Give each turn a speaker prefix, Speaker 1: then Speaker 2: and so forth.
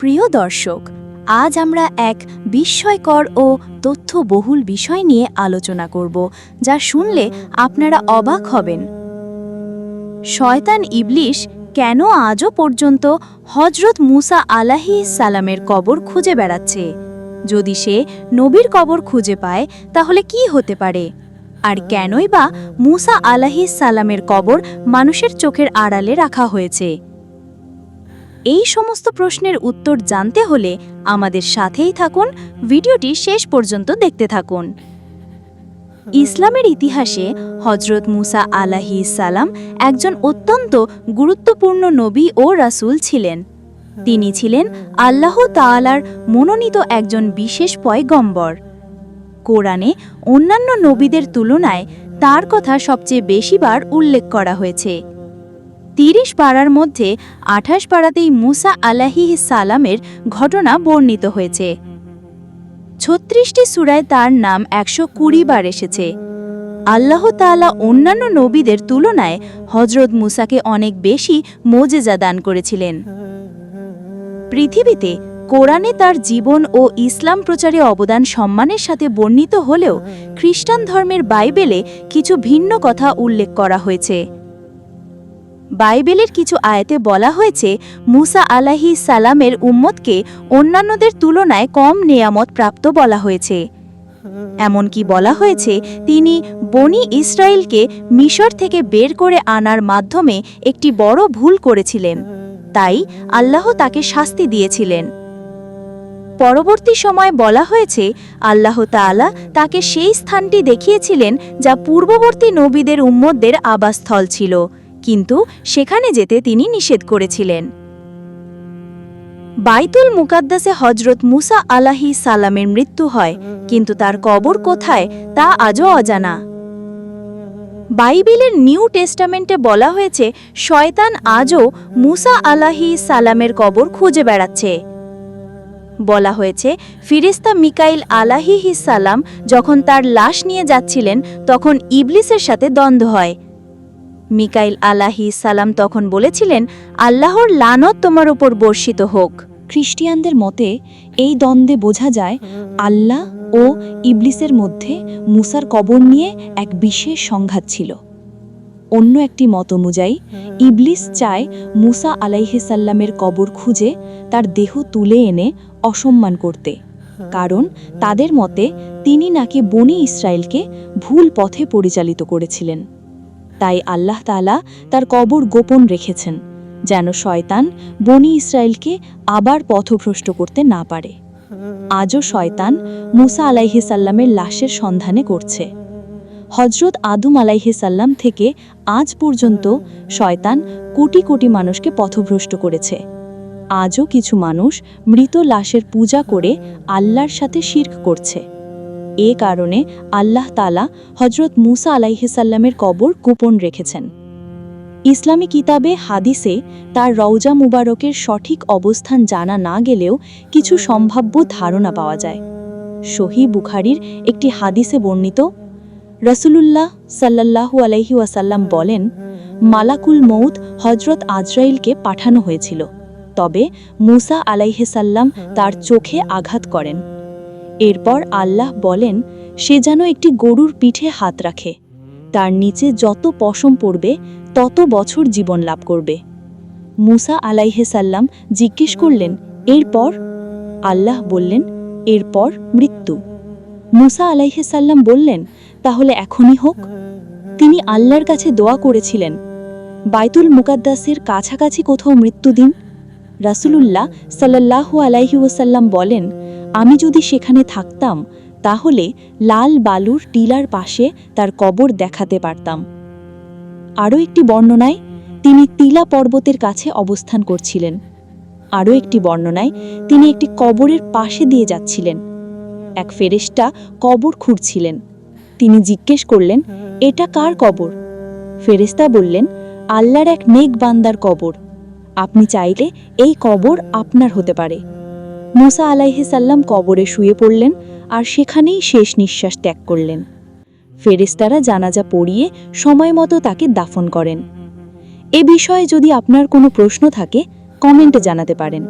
Speaker 1: প্রিয় দর্শক, আজ আমরা এক বিস্ময়কর ও তথ্যবহুল বিষয় নিয়ে আলোচনা করব, যা শুনলে আপনারা অবাক হবেন। শয়তান ইবলিশ কেন আজও পর্যন্ত হজরত মুসা আলাহি সালামের কবর খুঁজে বেড়াচ্ছে? যদি সে নবীর কবর খুঁজে পায়, তাহলে কি হতে পারে? আর কেনই বা মুসা আলাহি সালামের কবর মানুষের চোখের আড়ালে রাখা হয়েছে? এই সমস্ত প্রশ্নের উত্তর জানতে হলে আমাদের সাথেই থাকুন। ভিডিওটি শেষ পর্যন্ত দেখতে থাকুন। ইসলামের ইতিহাসে হজরত মুসা আলাহি সালাম একজন অত্যন্ত গুরুত্বপূর্ণ নবী ও রাসূল ছিলেন। তিনি ছিলেন আল্লাহ তাআলার মনোনীত একজন বিশেষ পয়গম্বর। কোরআনে অন্যান্য নবীদের তুলনায় তার কথা সবচেয়ে বেশিবার উল্লেখ করা হয়েছে। তিরিশ পাড়ার মধ্যে আঠাশ পাড়াতেই মুসা আলাহি সালামের ঘটনা বর্ণিত হয়েছে। ছত্রিশটি সুরায় তার নাম একশো কুড়ি বার এসেছে। আল্লাহ তাআলা অন্যান্য নবীদের তুলনায় হজরত মুসাকে অনেক বেশি মোজেজা দান করেছিলেন। পৃথিবীতে কোরআনে তার জীবন ও ইসলাম প্রচারে অবদান সম্মানের সাথে বর্ণিত হলেও খ্রিস্টান ধর্মের বাইবেলে কিছু ভিন্ন কথা উল্লেখ করা হয়েছে। বাইবেলের কিছু আয়াতে বলা হয়েছে, মুসা আলাহি সালামের উম্মতকে অন্যান্যদের তুলনায় কম নেয়ামত প্রাপ্ত বলা হয়েছে। এমনকি বলা হয়েছে, তিনি বনি ইসরায়েলকে মিশর থেকে বের করে আনার মাধ্যমে একটি বড় ভুল করেছিলেন। তাই আল্লাহ তাকে শাস্তি দিয়েছিলেন। পরবর্তী সময় বলা হয়েছে, আল্লাহ তাআলা তাকে সেই স্থানটি দেখিয়েছিলেন যা পূর্ববর্তী নবীদের উম্মতদের আবাসস্থল ছিল। কিন্তু সেখানে যেতে তিনি নিষেধ করেছিলেন। বাইতুল মুকাদ্দাসে হজরত মুসা আলাহি সালামের মৃত্যু হয়, কিন্তু তার কবর কোথায় তা আজও অজানা। বাইবেলের নিউ টেস্টামেন্টে বলা হয়েছে, শয়তান আজও মুসা আলাহি সালামের কবর খুঁজে বেড়াচ্ছে। বলা হয়েছে, ফিরিস্তা মিকাইল আলাহিহি সালাম যখন তার লাশ নিয়ে যাচ্ছিলেন, তখন ইবলিসের সাথে দ্বন্দ্ব হয়। মিকাইল আলাহি সালাম তখন বলেছিলেন, আল্লাহর লানত তোমার উপর বর্ষিত হোক।
Speaker 2: খ্রিস্টিয়ানদের মতে, এই দ্বন্দ্বে বোঝা যায়, আল্লাহ ও ইবলিসের মধ্যে মুসার কবর নিয়ে এক বিশেষ সংঘাত ছিল। অন্য একটি মত অনুযায়ী, ইবলিস চায় মুসা আলাইহিসাল্লামের কবর খুঁজে তার দেহ তুলে এনে অসম্মান করতে। কারণ তাদের মতে, তিনি নাকি বনি ইসরায়েলকে ভুল পথে পরিচালিত করেছিলেন। তাই আল্লাহ তাআলা তার কবর গোপন রেখেছেন, যেন শয়তান বনি ইসরায়েলকে আবার পথভ্রষ্ট করতে না পারে। আজও শয়তান মুসা আলাইহিসাল্লামের লাশের সন্ধানে করছে। হজরত আদম আলাইহিসাল্লাম থেকে আজ পর্যন্ত শয়তান কোটি কোটি মানুষকে পথভ্রষ্ট করেছে। আজও কিছু মানুষ মৃত লাশের পূজা করে আল্লাহর সাথে শির্ক করছে। এ কারণে আল্লাহ তালা হজরত মুসা আলাইহিসাল্লামের কবর গোপন রেখেছেন। ইসলামী কিতাবে, হাদিসে তার রওজা মুবারকের সঠিক অবস্থান জানা না গেলেও কিছু সম্ভাব্য ধারণা পাওয়া যায়। সহি বুখারির একটি হাদিসে বর্ণিত, রসুলুল্লাহ সাল্লাল্লাহু আলাইহি ওয়াসাল্লাম বলেন, মালাকুল মৌত হজরত আজরাইলকে পাঠানো হয়েছিল, তবে মুসা আলাইহেসাল্লাম তার চোখে আঘাত করেন। এরপর আল্লাহ বলেন, সে যেন একটি গরুর পিঠে হাত রাখে। তার নিচে যত পশম পড়বে, তত বছর জীবন লাভ করবে। মুসা আলাইহেসাল্লাম জিজ্ঞেস করলেন, এরপর? আল্লাহ বললেন, এরপর মৃত্যু। মুসা আলাইহেসাল্লাম বললেন, তাহলে এখনই হোক। তিনি আল্লাহর কাছে দোয়া করেছিলেন, বাইতুল মুকাদ্দাসের কাছাকাছি কোথাও মৃত্যু দিন রাসুলুল্লাহ সাল্লাল্লাহু আলাইহি ওসাল্লাম বলেন আমি যদি সেখানে থাকতাম, তাহলে লাল বালুর টিলার পাশে তার কবর দেখাতে পারতাম। আরও একটি বর্ণনায়, তিনি তিলা পর্বতের কাছে অবস্থান করছিলেন। আরও একটি বর্ণনায়, তিনি একটি কবরের পাশে দিয়ে যাচ্ছিলেন। এক ফেরেশতা কবর খুঁড়ছিলেন। তিনি জিজ্ঞেস করলেন, এটা কার কবর? ফেরেশতা বললেন, আল্লাহর এক নেক বান্দার কবর। আপনি চাইলে এই কবর আপনার হতে পারে। মুসা আলাইহিসাল্লাম কবরে শুয়ে পড়লেন আর সেখানেই শেষ নিঃশ্বাস ত্যাগ করলেন। ফেরেস্তারা জানাজা পড়িয়ে সময় মতো তাকে দাফন করেন। এ বিষয়ে যদি আপনার কোনো প্রশ্ন থাকে, কমেন্টে জানাতে পারেন।